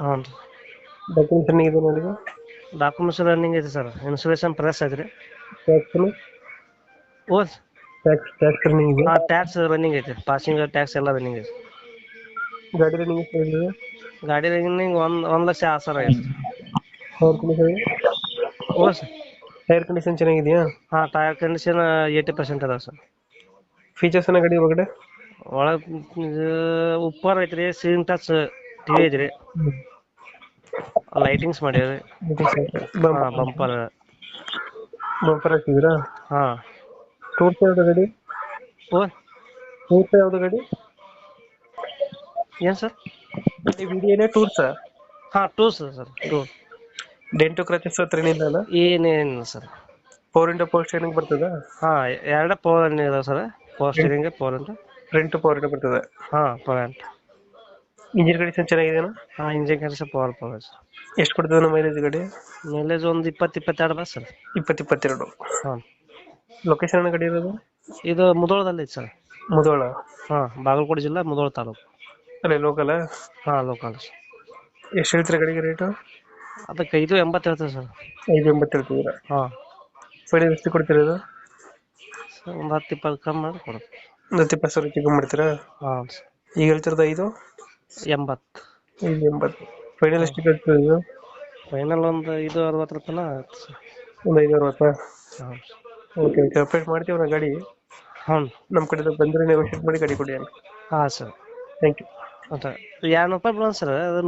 ಹ್ಞೂ ರೀ documents running ಇದೆ ನೋಡಿ ಡಾಕ್ಯುಮೆಂಟ್ಸ್ ರನ್ನಿಂಗ್ ಐತೆ ಸರ್. ಇನ್ಸುಲೇಷನ್ ಪ್ರೆಸ್ ಐತ್ರಿ. ಟ್ಯಾಕ್ಸ್ ಓ. ಟ್ಯಾಕ್ಸ್ ಟ್ಯಾಕ್ಸ್ ರನ್ನಿಂಗ್ ಇದೆ? ಹಾಂ ಟ್ಯಾಕ್ಸ್ ರನ್ನಿಂಗ್ ಐತೆ. ಪಾಸಿಂಗ್ ಟ್ಯಾಕ್ಸ್ ಎಲ್ಲ ರನ್ನಿಂಗ್ ಐತೆ ಗಾಡಿ ರನ್ನಿಂಗ್ ಎಷ್ಟು ಇದೆ ಗಾಡಿ ರನ್ನಿಂಗ್ ಒಂದು ಒಂದು ಲಕ್ಷ ಆರು ಸಾವಿರ ಐತೆ ಪವರ್ ಕಂಡೀಷನ್ ಓ. ಸರ್ ಟೈರ್ ಕಂಡೀಷನ್ ಚೆನ್ನಾಗಿದೆಯಾ? ಹಾಂ ಟೈರ್ ಕಂಡೀಷನ್ ಏಯ್ಟಿ ಪರ್ಸೆಂಟ್ ಅದಾವೆ ಸರ್. ಫೀಚರ್ಸ್ ಅನ್ನ ಗಾಡಿ ಒಳಗಡೆ? ಒಳಗೆ ಉಪ್ಪರ್ ಐತ್ರಿ ಸೀನ್ ಟಚ್ ಟಿ ಐತ್ರಿ. ಲೈಟಿಂಗ್ಸ್ ಮಾಡ್ಯಾರ ಹಾಂ ಬಂಪರ್ ಬಂಪರ್ ಹಾಕಿದ್ರಾ? ಹಾ. ಟೂರ್ಸ್ ಯಾವ್ದು ಗಾಡಿ? ಓ ಟೂರ್ಸ್ ಯಾವ್ದು ಗಾಡಿ? ಏನ್ ಸರ್? ವಿಡಿಯೋನೇ ಟೂರ್ಸ್ ಹಾ tours sir sir two dent scratches ಹತ್ರ ಏನಿಲ್ಲ ಅಲ್ಲ? ಏನೇನಿಲ್ಲ sir. Four into four steering ಬರ್ತದ? ಹಾ ಎರಡ ಪವರ್ ಇದೆ ಇದಾವೆ ಸರ್ ಫೋರ್ ಸ್ಟೇರಿಂಗ್ ಪವರ್ ಅಂತ ಫ್ರಂಟ್ ಪವರ್ ಇಂಟು ಬರ್ತದೆ. ಹಾ ಪವರ್ ಎಂಟ್ ಇಂಜಿನ್ ಕಂಡೀಷನ್ ಚೆನ್ನಾಗಿದೆಯಾ? ಹಾಂ ಇಂಜಿನ್ ಕೆಲಸ ಪವರ್ ಪವರ್ ಸರ್ ಎಷ್ಟು ಕೊಡ್ತದೆ ನಮ್ಮ ಮೈಲೇಜ್ ಗಾಡಿ? ಮೈಲೇಜ್ ಒಂದು ಇಪ್ಪತ್ತು ಇಪ್ಪತ್ತೆರಡು ಬಸ್ ಸರ್ ಇಪ್ಪತ್ತು ಇಪ್ಪತ್ತೆರಡು ಹಾಂ ಲೊಕೇಶನ್ ಗಾಡಿ ಇರೋದು? ಇದು ಮುಧೋಳದಲ್ಲಿ ಸರ್ ಮುಧೋಳ ಹಾಂ ಬಾಗಲಕೋಟೆ ಜಿಲ್ಲಾ ಮುಧೋಳ ತಾಲೂಕು. ಅಲ್ಲೇ ಲೋಕಲ್ ಹಾಂ ಲೋಕಲ್ ಎಷ್ಟು ಹೇಳ್ತೀರಾ ಗಾಡಿಗೆ ರೇಟು ಅದಕ್ಕೆ ಐದು ಎಂಬತ್ತು ಹೇಳ್ತದೆ ಸರ್ ಐದು ಎಂಬತ್ತು ಹೇಳ್ತಿದ್ದೀರಾ? ಹಾಂ. ಫೈನಲ್ ಎಷ್ಟು ಸರ್ ಒಂದು ಹತ್ತು ಇಪ್ಪತ್ತು ಕಮ್ಮಿ ಮಾಡಿ ಕೊಡುತ್ತೆ ಒಂದು ಹತ್ತು ಇಪ್ಪತ್ತು ಸಾವಿರ ಕಮ್ಮಿ ಮಾಡ್ತೀರಾ? ಹಾಂ ಸರ್ ಈಗ ಹೇಳ್ತಿರೋದು ಐದು? ಎಂಬತ್ತು. ಎಂಬತ್ತು. ಫೈನಲ್ ಎಷ್ಟು ಕೇಳ್ತಿರೋದು ಇದು? ಫೈನಲ್ ಒಂದು ಐದು ಅರವತ್ತು ರೂಪಾಯಿನ ಆಯ್ತು ಸರ್. ಒಂದು ಐದು ಅರವತ್ತಾ? ಹಾಂ. ಓಕೆ ಓಕೆ ಅಪ್ಡೇಟ್ ಮಾಡ್ತೀವಿ ನಾ ಗಾಡಿ. ಹ್ಞೂ. ನಮ್ಮ ಕಡೆ ಬಂದರೆ ನೆಗೋಷಿಯೇಟ್ ಮಾಡಿ ಗಾಡಿ ಕೊಡಿ ಅಂತ. ಹಾಂ ಸರ್. ಥ್ಯಾಂಕ್ ಯು ಅಂತ ಎರಡು ರೂಪಾಯಿ ಬಿಡೋಣ ಸರ್. ಅದು